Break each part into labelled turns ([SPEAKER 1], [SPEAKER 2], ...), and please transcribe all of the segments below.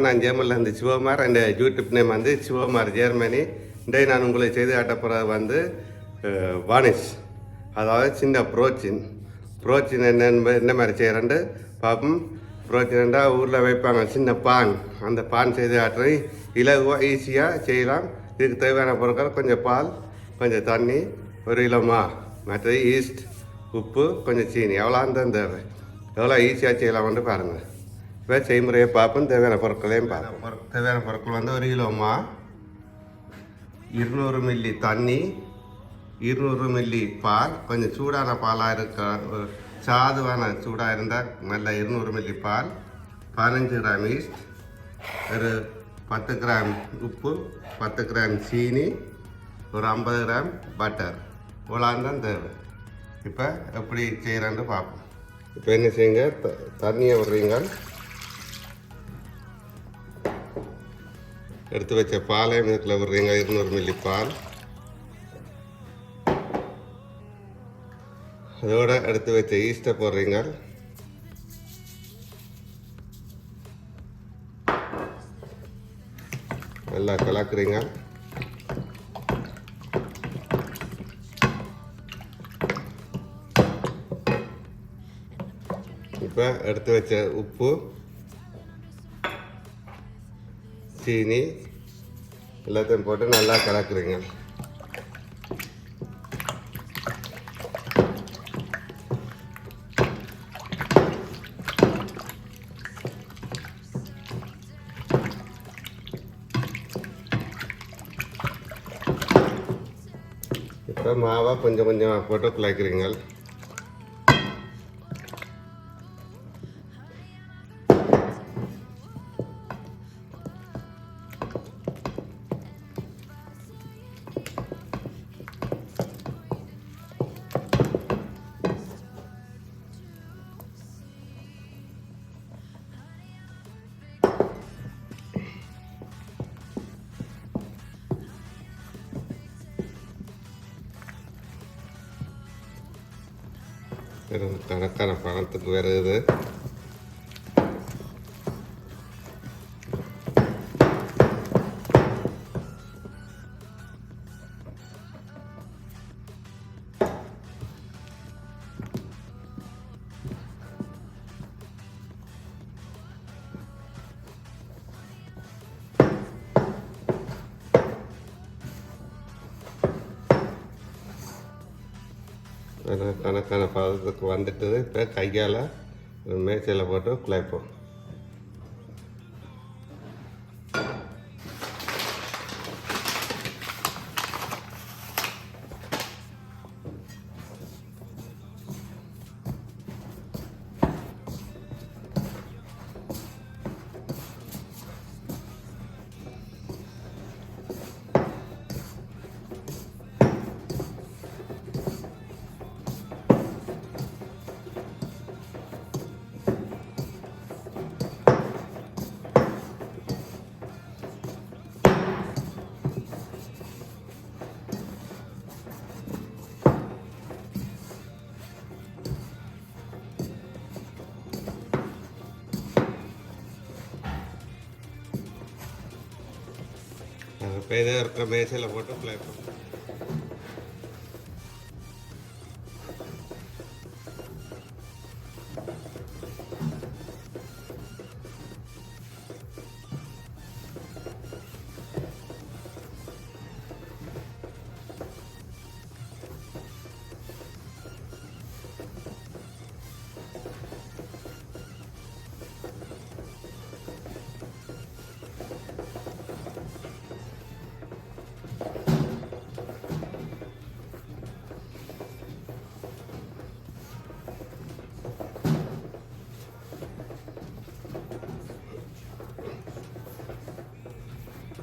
[SPEAKER 1] வணக்கம் நான் ஜெர்மனில் இருந்து சிவகுமார் அண்ட் யூடியூப் நேம் வந்து சிவகுமார் ஜெர்மனி. இன்றைய நான் உங்களை செய்து காட்டப்போகிறது வந்து வானிஷ் அதாவது சின்ன புரோச்சின். புரோச்சின் என்ன என்ன மாதிரி செய்கிறேன்ட்டு பார்ப்போம் புரோச்சின்டா ஊரில் வைப்பாங்க சின்ன பான். அந்த பான் செய்து காட்டுறது இலகுவாக ஈஸியாக செய்யலாம். இதுக்கு தேவையான பொருட்கள் கொஞ்சம் பால் கொஞ்சம் தண்ணி ஒரு கிலோ மற்றது ஈஸ்ட் உப்பு கொஞ்சம் சீனி. எவ்வளோ அந்த தேவை எவ்வளோ ஈஸியாக செய்யலாம்னு பாருங்கள் இப்போ செய்முறையை பார்ப்போம். தேவையான பொருட்களையும் பார்ப்போம். தேவையான பொருட்கள் வந்து ஒரு கிலோமா இருநூறு மில்லி தண்ணி இருநூறு மில்லி பால் கொஞ்சம் சூடான பாலாக இருக்க ஒரு சாதுவான சூடாக இருந்தால் நல்ல இருநூறு மில்லி பால் பதினஞ்சு கிராம் ஈஸ்ட் ஒரு பத்து கிராம் உப்பு பத்து கிராம் சீனி ஒரு ஐம்பது கிராம் பட்டர் இவ்வளோ தான் தேவை. இப்போ எப்படி செய்கிறான்னு பார்ப்போம். இப்போ என்ன செய்யுங்க? த- தண்ணியை விடுறீங்க. எடுத்து வச்ச பாலையும் இதுக்குள்ள விடுறீங்க இருநூறு மில்லி பால். அதோட எடுத்து வச்ச ஈஸ்ட்டை போடுறீங்க. நல்லா கலக்குறீங்க. இப்போ எடுத்து வச்ச உப்பு. சீனி எல்லாத்தையும் போட்டு நல்லா கலக்குறீங்க. இப்போ மாவை கொஞ்சம் கொஞ்சமாக போட்டு குழைக்கிறீங்க Están a estar a pagar el te. கணக்கான பதத்துக்கு வந்துட்டு இப்போ கையால் மேய்ச்சலை போட்டு குழைப்போம் இப்போ இதே இருக்கிற மேய்ச்சலில் போட்டு குழைப்போம்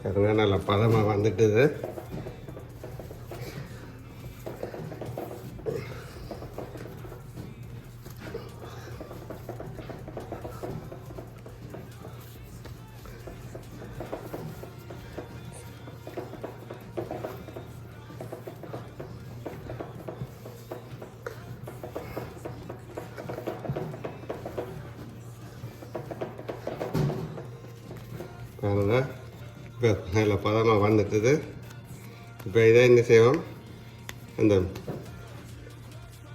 [SPEAKER 1] கருவே நல்ல பதமாக வந்துட்டுது. பாருங்கள் இப்போ நல்ல பதமாக வந்துட்டது இப்போ இதை என்ன செய்வோம் அந்த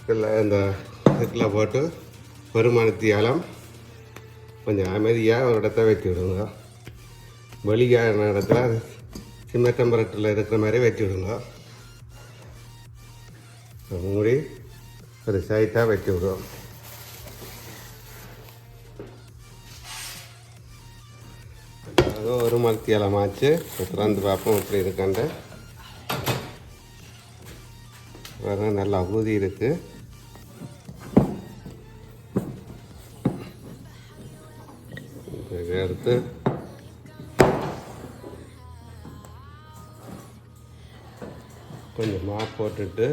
[SPEAKER 1] இதில் இந்த இதில் போட்டு வருமானத்தியாலம் கொஞ்சம் அமைதியாக ஒரு இடத்த வெட்டி விடுங்க வெளியான இடத்துல அது டெம்பரேச்சரில் இருக்கிற மாதிரி வெட்டி விடுங்க மூடி ஒரு சைட்டாக வெட்டி விடுவோம் அது ஒரு மரத்தியாலம் ஆச்சு. திறந்து பார்ப்போம் இப்படி இருக்காண்டு. வேற நல்லா ஊதி இருக்கு. எடுத்து கொஞ்சம் மா போட்டுட்டு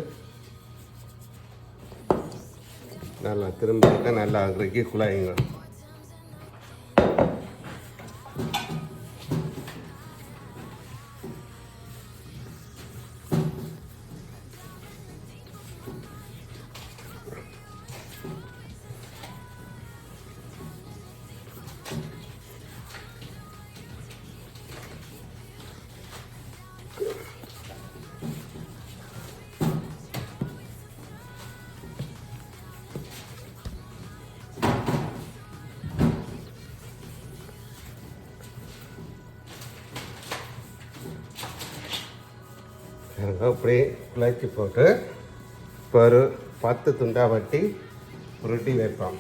[SPEAKER 1] நல்லா திரும்ப நல்லா அகறைக்கு குழாயுங்க. எனக்கு அப்படியே குழச்சி போட்டு இப்போ ஒரு பத்து துண்டாக வட்டி உருட்டி வைப்போம்.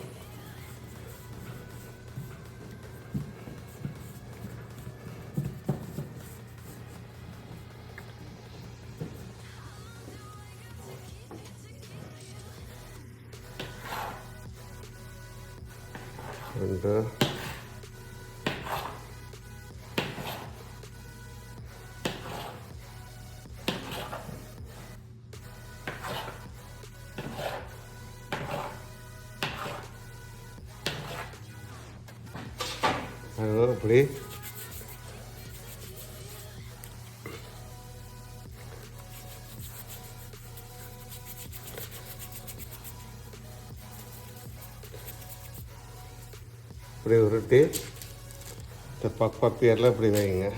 [SPEAKER 1] ரெண்டு அது அப்படி இப்படி உருட்டி இந்த பக் பப்பியரில் இப்படி வைங்க.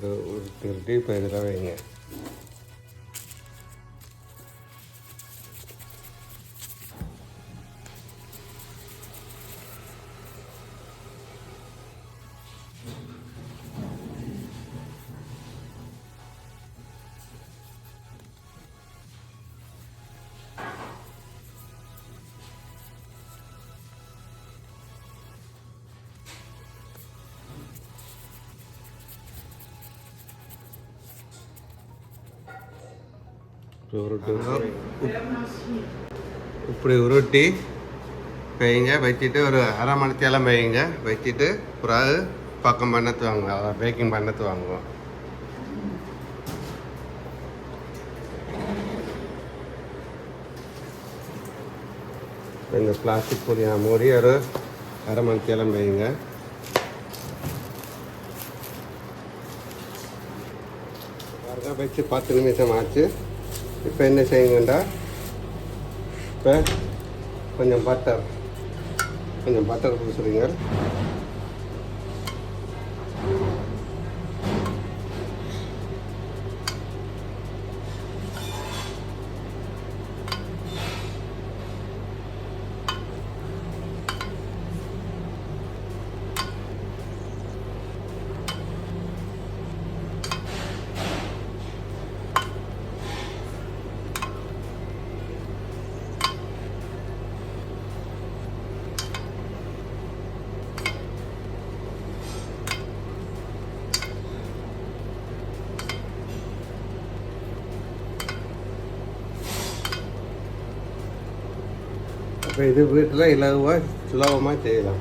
[SPEAKER 1] ஒரு உருட்டி உருட்டி இப்போ வைங்க. இப்படி இப்படி உருட்டி வைங்க. வச்சுட்டு ஒரு அரை மணித்தேலம் வைங்க. வச்சுட்டு பிறகு பக்கம் பண்ணத்து வாங்குவோம் பேக்கிங் பண்ணத்து வாங்குவோம் இந்த பிளாஸ்டிக் பொடியா மூடி ஒரு அரை மணித்தேலம் வைங்க. வச்சு பத்து நிமிஷம் ஆச்சு. இப்போ என்ன செய்யுங்கண்டா? இப்போ கொஞ்சம் பட்டர் கொஞ்சம் பட்டர் பூசுறீங்க இப்போ இது வீட்டில் இலகுவாக சுலபமாக செய்யலாம்.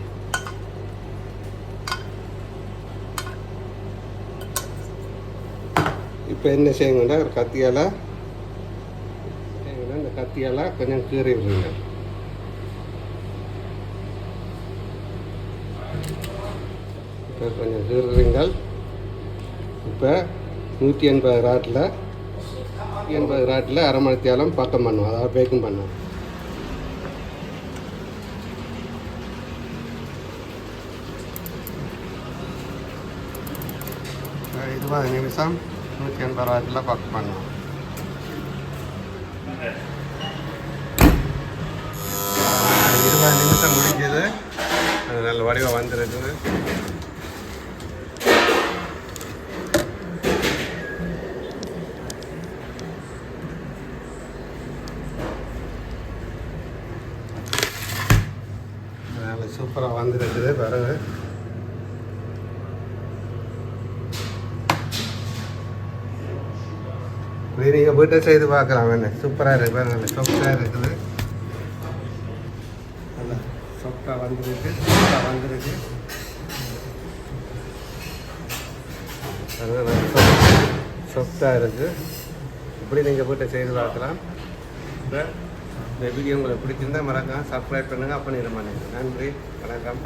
[SPEAKER 1] இப்போ என்ன செய்யுங்கன்னா ஒரு கத்தியால்? செய்யுங்கன்னா இந்த கத்தியால் கொஞ்சம் கீறி விடுங்க. இப்போ கொஞ்சம் கீறுறீங்கள் இப்போ நூற்றி எண்பது ராட்டில் நூற்றி எண்பது ராட்டில் அரை மணி தேலம் பக்கம் பண்ணுவோம் அதாவது பேக்கிங் பண்ணுவோம். இருபது நிமிஷம் நூற்றி எண்பது ராட்டில் பக் பண்ணுவோம் இருபது நிமிஷம் முடிஞ்சது அது நல்ல வடிவம் வந்துருக்குது சூப்பராக வந்துருக்குது பிறகு. இப்படி நீங்கள் வீட்டை செய்து பார்க்கலாம். என்ன? சூப்பராக இருக்கு பாருங்க நல்ல சாஃப்டாக இருக்குது. நல்லா சாஃப்டாக வந்துருக்கு சூப்பராக வந்துருக்கு. சாஃப்டாக இருக்குது இப்படி நீங்கள் வீட்டை செய்து பார்க்கலாம். இப்போ இந்த வீடியோ உங்களுக்கு பிடிச்சிருந்தா மறக்காம சப்ஸ்கிரைப் பண்ணுங்கள் அப்போ நன்றி வணக்கம்.